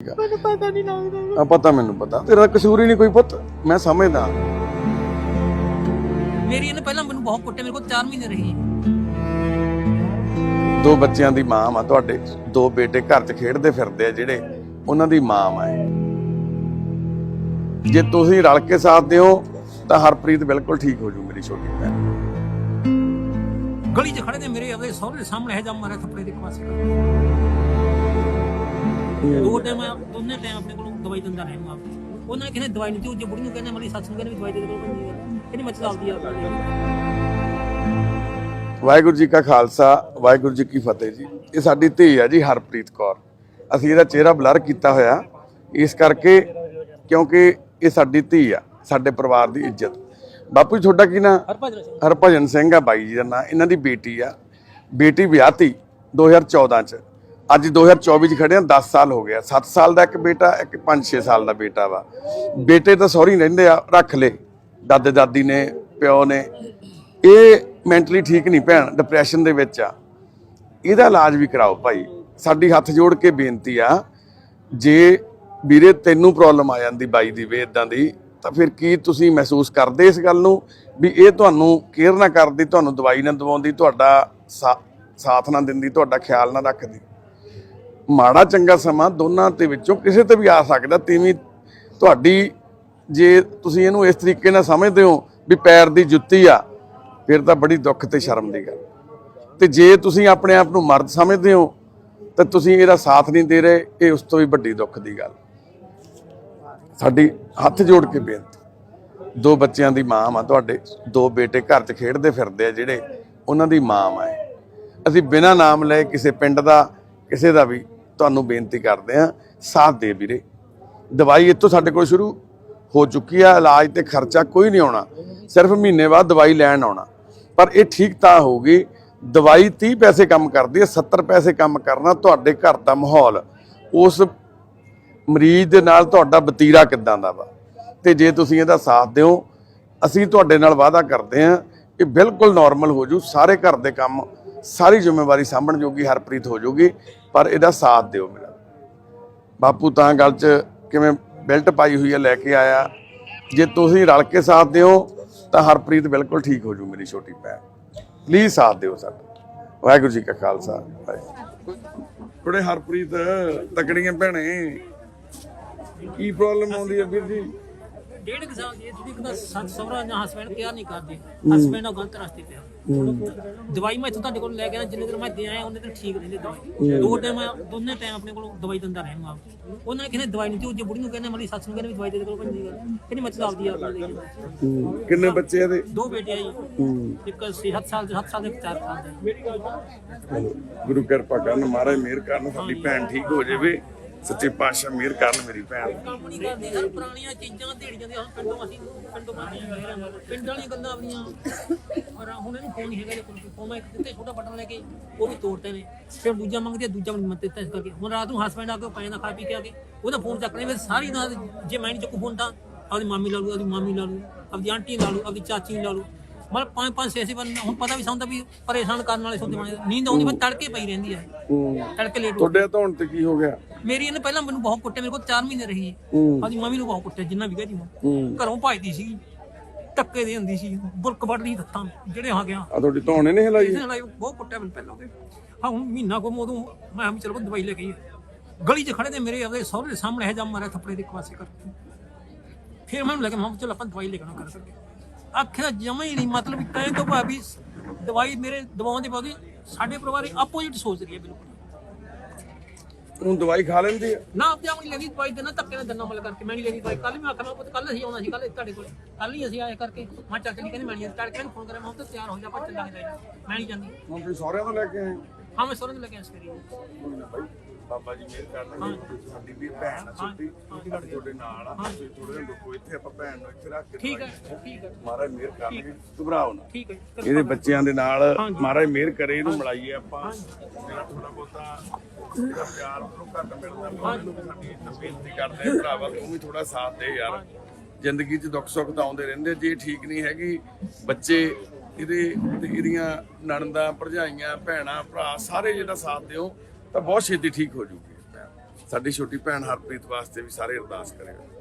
ਮੈਨੂੰ ਪਤਾ ਨਹੀਂ ਲੱਗਦਾ। ਆ ਪਤਾ ਮੈਨੂੰ ਪਤਾ। ਤੇਰਾ ਕਸੂਰ ਹੀ ਨਹੀਂ ਕੋਈ ਪੁੱਤ। ਮੈਂ ਸਮਝਦਾ। ਮੇਰੀ ਇਹਨੇ ਪਹਿਲਾਂ ਮੈਨੂੰ ਬਹੁਤ ਕੁੱਟੇ ਮੇਰੇ ਕੋਲ 4 ਮਹੀਨੇ ਰਹੀ। ਦੋ ਬੱਚਿਆਂ ਦੀ ਮਾਂ ਆ ਤੁਹਾਡੇ। ਦੋ ਬੇਟੇ ਘਰ 'ਚ ਖੇਡਦੇ ਫਿਰਦੇ ਆ ਜਿਹੜੇ ਉਹਨਾਂ ਦੀ ਮਾਂ ਆ। ਜੇ ਤੁਸੀਂ ਰਲ ਕੇ ਸਾਥ ਦਿਓ ਤਾਂ ਹਰਪ੍ਰੀਤ ਬਿਲਕੁਲ ਠੀਕ ਹੋ ਜੂ ਮੇਰੀ ਛੋਟੀ ਭੈਣ। ਗਲੀ 'ਚ ਖੜੇ ਨੇ ਮੇਰੇ ਆਪਣੇ ਸਹੁਰੇ ਦੇ ਸਾਹਮਣੇ ਹੈ ਜਾਂ ਮਾਰੇ ਥੱਪੜੇ ਦੇ ਪਾਸੇ ਦੋ ਟਾਈਮ ਦੋਨੇ ਟਾਈਮ ਆਪਣੇ ਕੋਲ ਦਵਾਈ ਦਿੰਦਾ ਰਿਹਾ ਮਾਂ ਉਹਨਾਂ ਨੇ ਕਿਹਨੇ ਦਵਾਈ ਨਹੀਂ ਤੇ ਉਹ ਜੇ ਬੁੜੀ ਨੂੰ ਕਹਿੰਦੇ ਮੇਰੀ ਸੱਸ ਨੂੰ ਕਹਿੰਦੇ ਦਵਾਈ ਦੇ ਦੇ ਕੋਲ ਕਿਹਨੀ ਮੱਚ ਚੱਲਦੀ ਆ। ਵਾਹਿਗੁਰੂ ਜੀ ਕਾ ਖਾਲਸਾ ਵਾਹਿਗੁਰੂ ਜੀ ਕੀ ਫਤਿਹ ਜੀ। ਇਹ ਸਾਡੀ ਧੀ ਆ ਜੀ ਹਰਪ੍ਰੀਤ ਕੌਰ। ਅਸੀਂ ਇਹਦਾ ਚਿਹਰਾ ਬਲਰ ਕੀਤਾ ਹੋਇਆ। ਇਸ ਕਰਕੇ ਕਿਉਂਕਿ ਇਹ ਸਾਡੀ ਧੀ ਆ ਸਾਡੇ ਪਰਿਵਾਰ ਦੀ ਇੱਜ਼ਤ। ਬਾਪੂ ਜੀ ਤੁਹਾਡਾ ਕੀ ਨਾਂ? ਹਰਭਜਨ ਸਿੰਘ। ਆ ਬਾਈ ਜੀ ਦਾ ਨਾਂ। ਇਹਨਾਂ ਦੀ ਬੇਟੀ ਆ। ਬੇਟੀ ਵਿਆਹਤੀ 2014 ਚ। ਅੱਜ 2024 ਚ ਖੜੇ ਆ 10 ਸਾਲ ਹੋ ਗਿਆ 7 ਸਾਲ ਦਾ ਇੱਕ ਬੇਟਾ, ਇੱਕ 5-6 ਸਾਲ ਦਾ ਬੇਟਾ ਵਾ। ਬੇਟੇ ਤਾਂ ਸਹੁਰੀ ਰਹਿੰਦੇ ਆ, ਰੱਖ ਲੇ। ਦਾਦੇ ਦਾਦੀ ਨੇ, ਪਿਓ ਨੇ। ਇਹ ਮੈਂਟਲੀ ਠੀਕ ਨਹੀਂ ਭੈਣ ਡਿਪਰੈਸ਼ਨ ਦੇ ਵਿੱਚ ਆ। ਇਹਦਾ ਇਲਾਜ ਵੀ ਕਰਾਓ ਭਾਈ। ਸਾਡੀ ਹੱਥ ਜੋੜ ਕੇ ਬੇਨਤੀ ਆ, ਜੇ ਵੀਰੇ ਤੈਨੂੰ ਪ੍ਰੋਬਲਮ ਆ ਜਾਂਦੀ ਬਾਈ ਦੀ ਵੇ ਇਦਾਂ ਦੀ, ਤਾਂ ਫਿਰ ਕੀ ਤੁਸੀਂ ਮਹਿਸੂਸ ਕਰਦੇ ਇਸ ਗੱਲ ਨੂੰ? ਵੀ ਇਹ ਤੁਹਾਨੂੰ ਕੇਅਰ ਨਾ ਕਰਦੀ, ਤੁਹਾਨੂੰ ਦਵਾਈ ਨਾ ਦਵਾਉਂਦੀ, ਤੁਹਾਡਾ ਸਾ- ਸਾਥ ਨਾ ਦਿੰਦੀ, ਤੁਹਾਡਾ ਖਿਆਲ ਨਾ ਰੱਖਦੀ। ਮਾੜਾ ਚੰਗਾ ਸਮਾਂ ਦੋਨਾਂ ਦੇ ਵਿੱਚੋਂ ਕਿਸੇ ਤੇ ਵੀ ਆ ਸਕਦਾ, ਤੀਵੀਂ ਤੁਹਾਡੀ ਜੇ ਤੁਸੀਂ ਇਹਨੂੰ ਇਸ ਤਰੀਕੇ ਨਾਲ ਸਮਝਦੇ ਹੋ ਵੀ ਪੈਰ ਦੀ ਜੁੱਤੀ ਆ, ਫਿਰ ਤਾਂ ਬੜੀ ਦੁੱਖ ਤੇ ਸ਼ਰਮ ਦੀ ਗੱਲ ਤੇ ਜੇ ਤੁਸੀਂ ਆਪਣੇ ਆਪ ਨੂੰ ਮਰਦ ਸਮਝਦੇ ਹੋ, ਤਾਂ ਤੁਸੀਂ ਇਹਦਾ ਸਾਥ ਨਹੀਂ ਦੇ ਰਹੇ, ਇਹ ਉਸ ਤੋਂ ਵੀ ਵੱਡੀ ਦੁੱਖ ਦੀ ਗੱਲ ਸਾਡੀ ਹੱਥ ਜੋੜ ਕੇ ਬੇਨਤੀ, ਦੋ ਬੱਚਿਆਂ ਦੀ ਮਾਂ ਆ ਤੁਹਾਡੇ, ਦੋ ਬੇਟੇ ਘਰ 'ਚ ਖੇਡਦੇ ਫਿਰਦੇ ਆ ਜਿਹੜੇ, ਉਹਨਾਂ ਦੀ ਮਾਂ ਆ ਇਹ। ਅਸੀਂ ਬਿਨਾਂ ਨਾਮ ਲਏ ਕਿਸੇ ਪਿੰਡ ਦਾ, ਕਿਸੇ ਦਾ ਵੀ ਤੁਹਾਨੂੰ ਬੇਨਤੀ ਕਰਦੇ ਆ ਸਾਥ ਦੇ ਵੀਰੇ। ਦਵਾਈ ਇੱਥੋਂ ਸਾਡੇ ਕੋਲ ਸ਼ੁਰੂ ਹੋ ਚੁੱਕੀ ਆ, ਇਲਾਜ ਤੇ ਖਰਚਾ ਕੋਈ ਨਹੀਂ ਆਉਣਾ। ਸਿਰਫ ਮਹੀਨੇ ਬਾਅਦ ਦਵਾਈ ਲੈਣ ਆਉਣਾ। ਪਰ ਇਹ ਠੀਕ ਤਾਂ ਹੋਊਗੀ ਦਵਾਈ 30 ਪੈਸੇ ਕੰਮ ਕਰਦੀ ਹੈ 70 ਪੈਸੇ ਕੰਮ ਕਰਨਾ ਤੁਹਾਡੇ ਘਰ ਦਾ ਮਾਹੌਲ। ਉਸ ਮਰੀਜ਼ ਦੇ ਨਾਲ ਤੁਹਾਡਾ ਬਤੀਰਾ ਕਿੱਦਾਂ ਦਾ ਵਾ? ਤੇ ਜੇ ਤੁਸੀਂ ਇਹਦਾ ਸਾਥ ਦਿਓ, ਅਸੀਂ ਤੁਹਾਡੇ ਨਾਲ ਵਾਅਦਾ ਕਰਦੇ ਹਾਂ ਕਿ ਬਿਲਕੁਲ ਨਾਰਮਲ ਹੋ ਜੂ, ਸਾਰੇ ਘਰ ਦੇ ਕੰਮ, ਸਾਰੀ ਜ਼ਿੰਮੇਵਾਰੀ ਸਾਂਭਣ ਜੋਗੀ ਹਰਪ੍ਰੀਤ ਹੋ ਜੂਗੀ। ਪਰ ਇਹਦਾ ਸਾਥ ਦਿਓ ਮੇਰਾ। ਬਾਪੂ ਤਾਂ ਗੱਲ 'ਚ ਕਿਵੇਂ ਬੈਲਟ ਪਾਈ ਹੋਈ ਹੈ ਲੈ ਕੇ ਆਇਆ। ਜੇ ਤੁਸੀਂ ਰਲ ਕੇ ਸਾਥ ਦਿਓ ਤਾਂ ਹਰਪ੍ਰੀਤ ਬਿਲਕੁਲ ਠੀਕ ਹੋ ਜੂ ਮੇਰੀ ਛੋਟੀ ਭੈਣ। ਪਲੀਜ਼ ਸਾਥ ਦਿਓ ਸਾਡਾ ਵਾਹਿਗੁਰੂ ਜੀ ਕਾ ਖਾਲਸਾ ਵਾਹਿਗੁਰੂ। ਕੁੜੇ ਹਰਪ੍ਰੀਤ ਤਕੜੀਆਂ ਭੈਣੇ। ਕੀ ਪ੍ਰੋਬਲਮ ਆਉਂਦੀ ਹੈ ਵੀਰ ਜੀ? ਡੇਢ ਸਾਲ ਦੀ ਇਹ ਤੁਸੀਂ ਕਹਿੰਦਾ ਸੱਸ ਸਹੁਰਾ ਜਾਂ ਹਸਬੈਂਡ ਕਿਹਾ ਨਹੀਂ ਕਰਦੇ। ਹਸਬੈਂਡ ਉਹ ਗਲਤ ਰਸਤੇ ਪਿਆ ਦਵਾਈ ਮੈਂ ਇੱਥੋਂ ਤੁਹਾਡੇ ਕੋਲ ਲੈ ਕੇ ਆਇਆ ਜਿੰਨੇ ਦਿਨ ਮੈਂ ਦੇ ਆਇਆ ਉਹਨੇ ਦਿਨ ਠੀਕ ਰਹਿੰਦੇ ਦਵਾਈ। ਦੋ ਟਾਈਮ ਦੋਨੇ ਟਾਈਮ ਆਪਣੇ ਕੋਲ ਦਵਾਈ ਦਿੰਦਾ ਰਿਹਾ ਮਾਂ ਉਹਨਾਂ ਨੇ ਕਹਿੰਦੇ ਦਵਾਈ ਨਹੀਂ ਤੇ ਉਹ ਜੇ ਬੁੜੀ ਨੂੰ ਕਹਿੰਦੇ ਮੇਰੀ ਸੱਸ ਨੂੰ ਕਹਿੰਦੇ ਵੀ ਦਵਾਈ ਦੇ ਦੇ ਕੋਲ ਪੈਂਦੀ ਹੈ ਕਿਹਨੀ ਮੱਚ ਚੱਲਦੀ ਆ ਆਪਣੇ ਲਈ। ਕਿੰਨੇ ਬੱਚੇ ਇਹਦੇ? ਦੋ ਬੇਟੇ ਆ ਜੀ। ਇੱਕ 7 ਸਾਲ ਦੇ 7 ਸਾਲ ਦੇ ਇੱਕ 4 ਸਾਲ ਦੇ। ਗੁਰੂ ਕਿਰਪਾ ਕਰਨ ਮਹਾਰਾਜ ਮਿਹਰ ਕਰਨ ਸਾਡੀ ਭੈਣ ਠੀਕ ਹੋ ਜਾਵੇ। ਸੱਚੇ ਪਾਤਸ਼ਾਹ ਮਿਹਰ ਕਰਨ ਮੇਰੀ ਭੈਣ। ਕੰਮ ਨਹੀਂ ਕਰਦੇ ਸਰ ਪੁਰਾਣੀਆਂ ਚੀਜ਼ਾਂ ਢੇੜ ਜਾਂਦੀਆਂ ਹੁਣ ਪਿੰਡੋਂ ਅਸੀਂ ਪਿੰਡੋਂ ਪਿੰਡ ਵਾਲੀਆਂ ਗੱਲਾਂ ਆਪਣੀਆਂ। ਫੋਨ ਨਹੀਂ ਹੈਗਾ ਜੇ ਕੋਲ ਫੋਨ ਮੈਂ ਇੱਕ ਦਿੱਤੇ ਛੋਟਾ ਬਟਨ ਲੈ ਕੇ ਉਹ ਵੀ ਤੋੜਤੇ ਨੇ। ਫਿਰ ਦੂਜਾ ਮੰਗਦੇ ਆ, ਦੂਜਾ ਮੈਨੂੰ ਮਤ ਦਿੱਤਾ ਇਸ ਕਰਕੇ। ਹੁਣ ਰਾਤ ਨੂੰ ਹਸਬੈਂਡ ਆ ਕੇ ਪੈ ਨਾ ਖਾ ਪੀ ਕੇ ਆ ਕੇ ਉਹਦਾ ਫੋਨ ਚੱਕ ਲੈ ਸਾਰੀ ਨਾਲ ਜੇ ਮੈਂ ਨਹੀਂ ਚੱਕੂ ਫੋਨ ਤਾਂ ਆਪਦੀ ਮਾਮੀ ਲਾ ਲੂ ਆਪਦੀ ਮਾਮੀ ਲਾ ਲੂ ਆਪਦੀ ਆਂਟੀ ਲਾ ਲੂ ਆਪਦੀ ਚਾਚੀ ਲਾ ਲੂ ਮਤਲਬ ਪੰਜ ਪੰਜ ਛੇ ਛੇ ਬੰਦੇ ਹੁਣ ਪਤਾ ਵੀ ਸਾਨੂੰ ਤਾਂ ਵੀ ਪਰੇਸ਼ਾਨ ਕਰਨ ਵਾਲੇ ਸੁਣਦੇ ਬਣੇ ਨੀਂਦ ਆਉਂਦੀ ਪਰ ਤੜਕੇ ਪਈ ਰਹਿੰਦੀ ਹੈ। ਤੜਕੇ ਲੇਟ ਤੁਹਾਡੇ ਧੌਣ ਤੇ ਕੀ ਹੋ ਗਿਆ? ਮੇਰੀ ਇਹਨੇ ਪਹਿਲਾਂ ਮੈਨੂੰ ਬਹੁਤ ਕੁੱਟੇ ਮੇਰੇ ਕੋਲ 4 ਮਹੀਨੇ ਰਹੀ। ਹੂੰ। ਆਦੀ ਮੰਮੀ ਨੂੰ ਬਹੁਤ ਕੁੱਟਿਆ ਜਿੰਨਾ ਵੀ ਕਹਦੀ ਮੈਂ ਹੂੰ। ਘਰੋਂ ਭਜਦੀ ਸੀ ਟੱਕੇ ਦੇ ਹੁੰਦੀ ਸੀ ਬੁਰਕ ਵੱਢਦੀ ਹੱਥਾਂ ਜਿਹੜੇ ਆ ਗਿਆ। ਆ ਤੁਹਾਡੀ ਧੌਣ ਇਹਨੇ ਹਿਲਾਈ ਇਹਦੇ ਨਾਲ ਬਹੁਤ ਕੁੱਟਿਆ ਮੈਨੂੰ ਪਹਿਲਾਂ ਉਹਦੇ ਹਾਂ ਹੁਣ ਮਹੀਨਾ ਕੋ ਉਦੋਂ ਮੈਂ ਵੀ ਚਲੋ ਦਵਾਈ ਲੈ ਕੇ ਆਈ ਗਲੀ 'ਚ ਖੜੇ ਨੇ ਮੇਰੇ ਆਪਣੇ ਸਹੁਰੇ ਦੇ ਸਾਹਮਣੇ ਹੈ ਜਾਂ ਮਾਰੇ ਥੱਪੜੇ ਦੇ ਇੱਕ ਪਾਸੇ ਕਰਕੇ। ਫਿਰ ਮੈਂ ਲੱਗਾ ਮੈਂ ਕਿਹਾ ਚਲ ਆਪਾਂ ਦਵਾਈ ਲੈ ਕੇ ਆਉਣਾ ਕਰ ਕਰਕੇ। ਆਖਿਆ ਜਮਾ ਹੀ ਨਹੀਂ ਮਤਲਬ ਕਿ ਕਹਿਣ ਤੋਂ ਭਾਵੀ ਦਵਾਈ ਮੇਰੇ ਦਵਾਉਣ ਦੇ ਬਾਅਦ ਸਾਡੇ ਪਰਿਵਾਰ ਆਪੋਜੀਟ ਸੋਚ ਰਹੀ ਹੈ ਬਿਲਕੁਲ। ਹੁਣ ਦਵਾਈ ਖਾ ਲੈਂਦੀ ਆ। ਨਾ ਆਪ ਜਾਉਂ ਲੈਣੀ ਦਵਾਈ ਦੇਣਾ ਧੱਕੇ ਨਾਲ ਦੰਨਾ ਮਲ ਕਰਕੇ। ਮੈਂ ਨਹੀਂ ਲੈਣੀ ਦਵਾਈ। ਕੱਲ ਮੈਂ ਆਖਣਾ ਪੁੱਤ ਕੱਲ ਅਸੀਂ ਆਉਣਾ ਸੀ ਕੱਲ ਤੁਹਾਡੇ ਕੋਲ। ਕੱਲ ਹੀ ਅਸੀਂ ਆਏ ਕਰਕੇ। ਮੈਂ ਚੱਲ ਚਲੀ ਕਹਿੰਦੀ ਮੈਂ ਨਹੀਂ ਤੜਕੇ ਨੂੰ ਫੋਨ ਕਰਿਆ ਮੈਂ ਕਿਹਾ ਤਿਆਰ ਹੋ ਜਾ ਆਪਾਂ ਚੱਲਾਂਗੇ ਲੈ ਮੈਂ ਨਹੀਂ ਜਾਂਦੀ। ਹੁਣ ਤੁਸੀਂ ਸਹੁਰਿਆਂ ਤੋਂ ਲੈ ਕੇ ਆਏ? ਹਾਂ ਮੈਂ ਲੱਗਿਆ ਇਸ ਕਰੀ ਕੋਈ ਨਾ ਬਾਈ ਬਾਬਾ ਜੀ ਮਿਹਰ ਕਰਨ ਸਾਡੀ ਵੀ ਭੈਣ ਆ ਛੋਟੀ। ਤੁਹਾਡੇ ਨਾਲ ਆ। ਤੁਸੀਂ ਥੋੜੇ ਜਿਹਾ ਰੁਕੋ ਇੱਥੇ ਆਪਾਂ ਭੈਣ ਨੂੰ ਇੱਥੇ ਰੱਖ ਕੇ ਠੀਕ ਹੈ ਠੀਕ ਹੈ। ਮਹਾਰਾਜ ਮਿਹਰ ਕਰਨਗੇ। ਘਬਰਾਓ ਨਾ। ਠੀਕ ਹੈ ਇਹਦੇ ਬੱਚਿਆਂ ਦੇ ਨਾਲ ਮਹਾਰਾਜ ਮਿਹਰ ਕਰੇ ਇਹਨੂੰ ਮਿਲਾਈਏ ਆਪਾਂ। ਜਿਹੜਾ ਥੋੜਾ ਬਹੁਤਾ ਜਿਹੜਾ ਪਿਆਰ ਨੂੰ ਘੱਟ ਮਿਲਦਾ ਮੈਨੂੰ ਸਾਡੀ ਬੇਨਤੀ ਕਰਦੇ ਆ ਭਰਾਵਾ ਤੂੰ ਵੀ ਥੋੜਾ ਸਾਥ ਦੇ ਯਾਰ। ਜ਼ਿੰਦਗੀ 'ਚ ਦੁੱਖ ਸੁੱਖ ਤਾਂ ਆਉਂਦੇ ਰਹਿੰਦੇ ਜੇ ਠੀਕ ਨਹੀਂ ਹੈਗੀ ਬੱਚੇ ਇਹਦੇ ਤੇ ਇਹਦੀਆਂ ਨਣਦਾਂ ਭਰਜਾਈਆਂ ਭੈਣਾਂ ਭਰਾ ਸਾਰੇ ਜਿਹੜਾ ਸਾਥ ਦਿਓ ਤਾਂ ਬਹੁਤ ਛੇਤੀ ਠੀਕ ਹੋ ਜੂਗੀ। ਸਾਡੀ ਛੋਟੀ ਭੈਣ ਹਰਪ੍ਰੀਤ ਵਾਸਤੇ ਵੀ ਸਾਰੇ ਅਰਦਾਸ ਕਰਿਓ